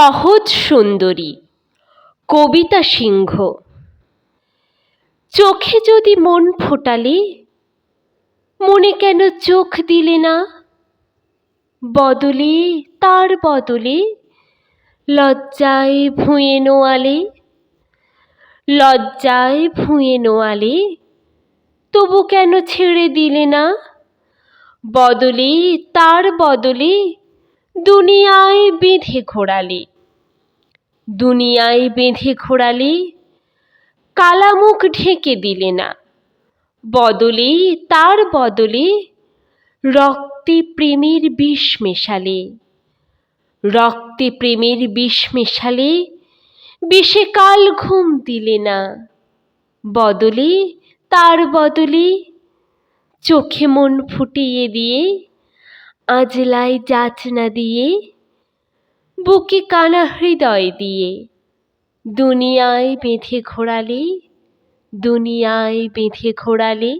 সহজ সুন্দরী, কবিতা সিংহ। চোখে যদি মন ফোটালে, মনে কেন চোখ দিলে না? বদলে, তার বদলে, লজ্জায় ভুঁয়ে নোয়ালে, লজ্জায় ভুঁয়ে নোয়ালে, তবু কেন ছেড়ে দিলে না? বদলে, তার বদলে, দুনিয়ায় বেঁধে ঘোরালে। দুনিয়ায় বেঁধে ঘোরালে কালামুখ ঢেকে দিলে না। বদলে, তার বদলে রক্তে প্রেমের বিষ মেশালে। রক্তে প্রেমের বিষ মেশালে বিষে কাল ঘুম দিলে না। বদলে, তার বদলে চোখে মন ফুটিয়ে দিয়ে, আজলায় যাচনা দিয়ে বুকে কানা হৃদয় দিয়ে। দুনিয়ায় বেঁধে ঘোরালে দুনিয়ায় বেঁধে ঘোরালে।